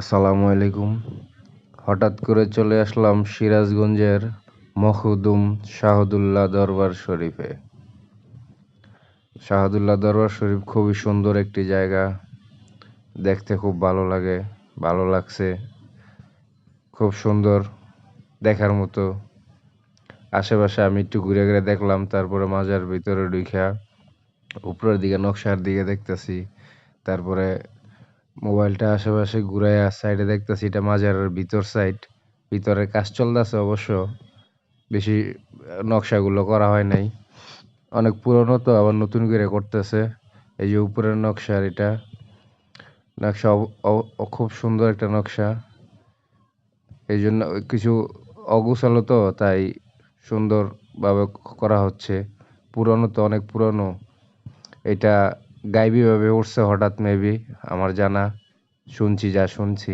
আসসালামু আলাইকুম। হঠাৎ করে চলে আসলাম সিরাজগঞ্জের মখদুম শাহদুল্লাহ দরবার শরীফে। শাহদুল্লাহ দরবার শরীফ খুবই সুন্দর একটি জায়গা। দেখতে খুব ভালো লাগে, ভালো লাগছে। খুব সুন্দর দেখার মতো। আশেপাশে আমি একটু ঘুরে ঘুরে দেখলাম, তারপরে মাজার ভিতরে ঢুইখা, উপরের দিকে নকশার দিকে দেখতেছি, তারপরে মোবাইলটা আশেপাশে ঘুরাইয়া সাইডে দেখতেছি, এটা মাজারের ভিতর সাইড ভিতরে কাজ চলতেছে অবশ্য। বেশি নকশাগুলো করা হয় নাই। অনেক পুরনো তো, আবার নতুন করে করতেছে। এই যে উপরের নকশার এটা। নকশা খুব সুন্দর একটা নকশা। এই জন্য কিছু অগুছালো তো, তাই সুন্দরভাবে করা হচ্ছে। পুরনো তো, অনেক পুরনো। এটা গাইবীভাবে উঠছে হঠাৎ মেবি আমার জানা শুনছি যা শুনছি।